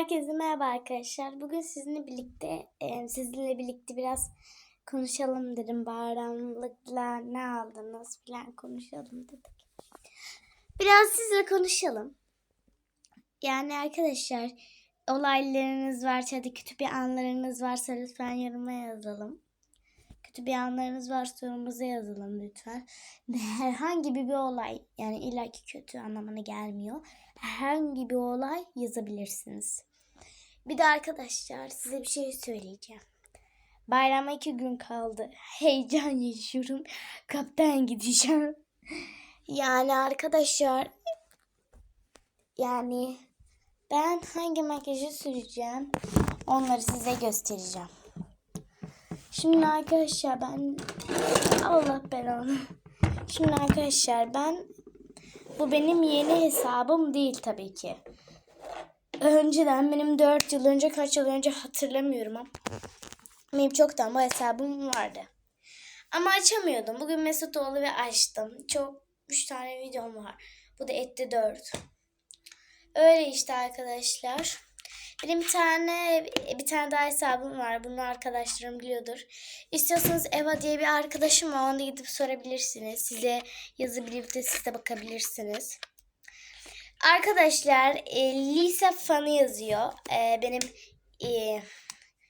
Herkese merhaba arkadaşlar. Bugün sizinle birlikte e, sizinle birlikte biraz konuşalım dedim. Bayramlıkla ne aldınız falan konuşalım dedik. Biraz sizle konuşalım. Yani arkadaşlar olaylarınız varsa hadi kötü bir anlarınız varsa lütfen yoruma yazalım. Kötü bir anlarınız varsa yorumunuza yazalım lütfen. Herhangi bir, olay yani illaki kötü anlamına gelmiyor. Herhangi bir olay yazabilirsiniz. Bir de arkadaşlar size bir şey söyleyeceğim. Bayrama iki gün kaldı. Heyecan yaşıyorum. Kaptan gideceğim. Yani arkadaşlar yani ben hangi makyajı süreceğim onları size göstereceğim. Şimdi arkadaşlar ben Allah belanı. Şimdi arkadaşlar ben bu benim yeni hesabım değil tabii ki. Önceden benim 4 yıl önce kaç yıl önce hatırlamıyorum ama benim çoktan bu hesabım vardı. Ama açamıyordum. Bugün Mesut oldu ve açtım. Çok 3 tane videom var. Bu da etti 4. Öyle işte arkadaşlar. Benim bir tane bir tane daha hesabım var. Bunu arkadaşlarım biliyordur. İstiyorsanız Eva diye bir arkadaşım var. Onu da gidip sorabilirsiniz. Size yazabilip de siz de bakabilirsiniz. Arkadaşlar e, lise fanı yazıyor. E, benim e,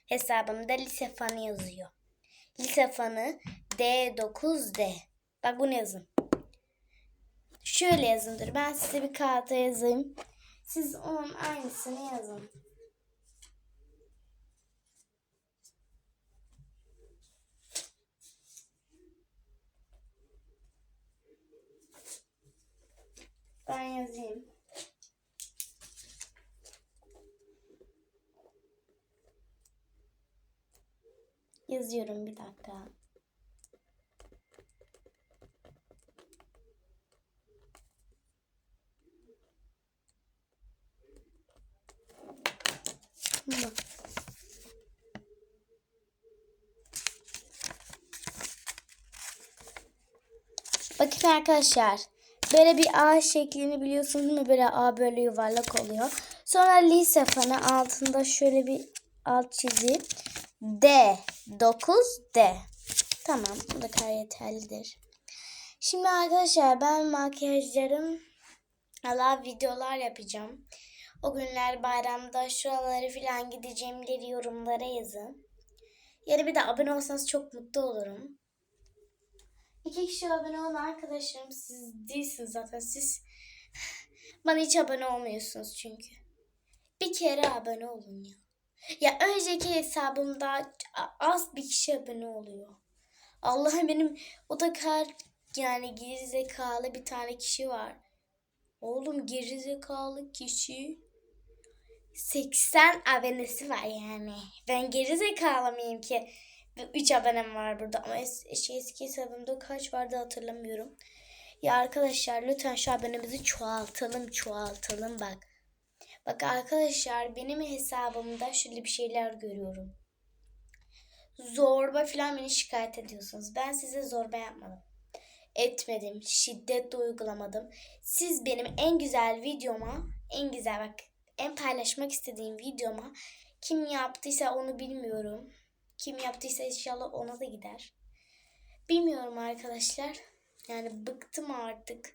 hesabımda lise fanı yazıyor. Lise fanı D9D. Bak bunu yazın. Şöyle yazın dur. Ben size bir kağıda yazayım. Siz onun aynısını yazın. Ben yazayım. Yazıyorum bir dakika. Bak. Bakın arkadaşlar. Böyle bir A şeklini biliyorsunuz değil mi? Böyle A böyle yuvarlak oluyor. Sonra lise fanı altında şöyle bir alt çizip D 9 D. Tamam bu da kadar yeterlidir. Şimdi arkadaşlar ben makyajlarım Allah videolar yapacağım. O günler bayramda şuraları falan gideceğimleri yorumlara yazın. Yani bir de abone olsanız çok mutlu olurum. İki kişi abone olan arkadaşlarım siz değilsiniz zaten. Siz bana hiç abone olmuyorsunuz çünkü. Bir kere abone olun ya. Ya önceki hesabımda az bir kişi abone oluyor. Allah'ım benim o da kar yani gerizekalı bir tane kişi var. Oğlum gerizekalı kişi 80 abonesi var yani. Ben gerizekalı mıyım ki? 3 abonem var burada ama es şey, eski hesabımda kaç vardı hatırlamıyorum. Ya arkadaşlar lütfen şu abonemizi çoğaltalım çoğaltalım bak. Bak arkadaşlar benim hesabımda şöyle bir şeyler görüyorum. Zorba falan beni şikayet ediyorsunuz. Ben size zorba yapmadım. Etmedim. Şiddet de uygulamadım. Siz benim en güzel videoma, en güzel bak, en paylaşmak istediğim videoma kim yaptıysa onu bilmiyorum. Kim yaptıysa inşallah ona da gider. Bilmiyorum arkadaşlar. Yani bıktım artık.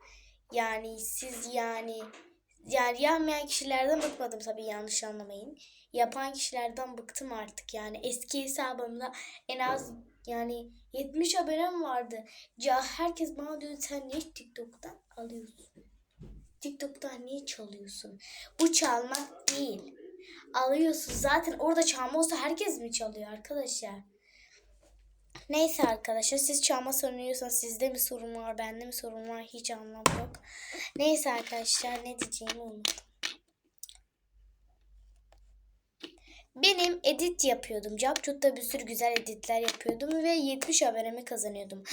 Yani siz yani yani yapmayan kişilerden bıkmadım tabii yanlış anlamayın. Yapan kişilerden bıktım artık yani. Eski hesabımda en az yani 70 abonem vardı. Ya herkes bana diyor sen niye TikTok'tan alıyorsun? TikTok'tan niye çalıyorsun? Bu çalmak değil. Alıyorsun. Zaten orada çalma olsa herkes mi çalıyor arkadaşlar? Neyse arkadaşlar siz çalma sanıyorsanız sizde mi sorun var bende mi sorun var hiç anlam yok. Neyse arkadaşlar ne diyeceğimi unuttum. Benim edit yapıyordum. Capcut'ta bir sürü güzel editler yapıyordum ve 70 abonemi kazanıyordum.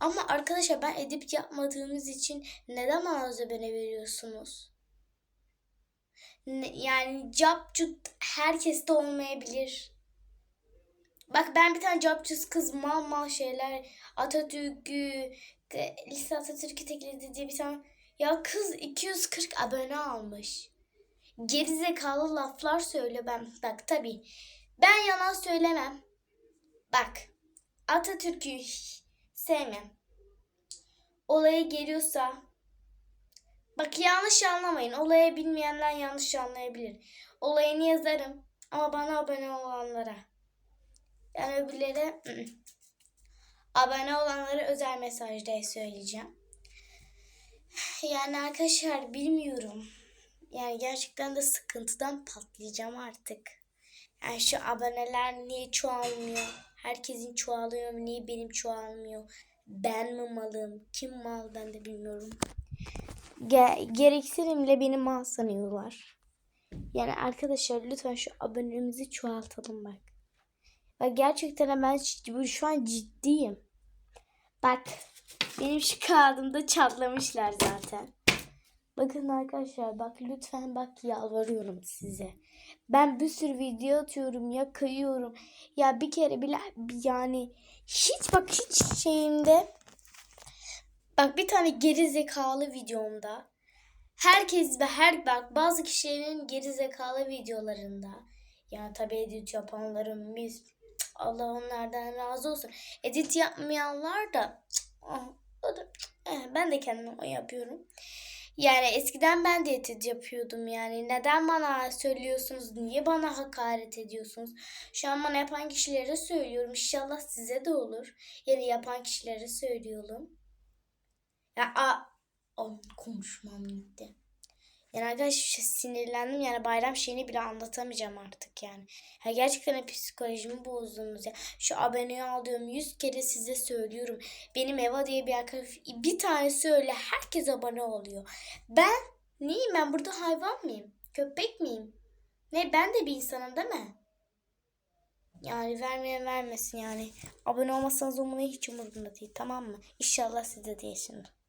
Ama arkadaşlar ben edit yapmadığımız için neden bana abone veriyorsunuz? Ne- Yani Capcut herkeste olmayabilir. Bak ben bir tane capcus kız mal mal şeyler Atatürk'ü lise Atatürk'ü tekledi diye bir tane ya kız 240 abone almış. gerizekalı laflar söylüyor ben. Bak tabii ben yalan söylemem. Bak Atatürk'ü sevmem. Olaya geliyorsa bak yanlış anlamayın. Olaya bilmeyenler yanlış anlayabilir. Olayını yazarım ama bana abone olanlara. Yani öbürlere ı-ı. abone olanlara özel mesajda söyleyeceğim. Yani arkadaşlar bilmiyorum. Yani gerçekten de sıkıntıdan patlayacağım artık. Yani şu aboneler niye çoğalmıyor? Herkesin çoğalıyor? Niye benim çoğalmıyor? Ben mi malım? Kim mal ben de bilmiyorum. Ge- gereksinimle beni mal sanıyorlar. Yani arkadaşlar lütfen şu abonelerimizi çoğaltalım bak. Bak gerçekten ben şu an ciddiyim. Bak benim şu kağıdımda çatlamışlar zaten. Bakın arkadaşlar bak lütfen bak yalvarıyorum size. Ben bir sürü video atıyorum ya kayıyorum. Ya bir kere bile yani hiç bak hiç şeyimde bak bir tane geri zekalı videomda herkes ve her bak bazı kişilerin geri zekalı videolarında yani tabii edit yapanların biz Allah onlardan razı olsun. Edit yapmayanlar da ah, o eh, ben de kendim o yapıyorum. Yani eskiden ben de edit yapıyordum yani. Neden bana söylüyorsunuz? Niye bana hakaret ediyorsunuz? Şu an bana yapan kişilere söylüyorum. İnşallah size de olur. Yani yapan kişilere söylüyorum. Ya a, a konuşmam gitti. Yani arkadaşlar sinirlendim yani bayram şeyini bile anlatamayacağım artık yani. Ya gerçekten de psikolojimi bozdunuz ya. Şu aboneyi alıyorum 100 kere size söylüyorum. Benim Eva diye bir arkadaş bir tane söyle herkes abone oluyor. Ben neyim ben burada hayvan mıyım? Köpek miyim? Ne ben de bir insanım değil mi? Yani vermeyen vermesin yani. Abone olmasanız umurumda hiç umurumda değil tamam mı? İnşallah size değilsindir.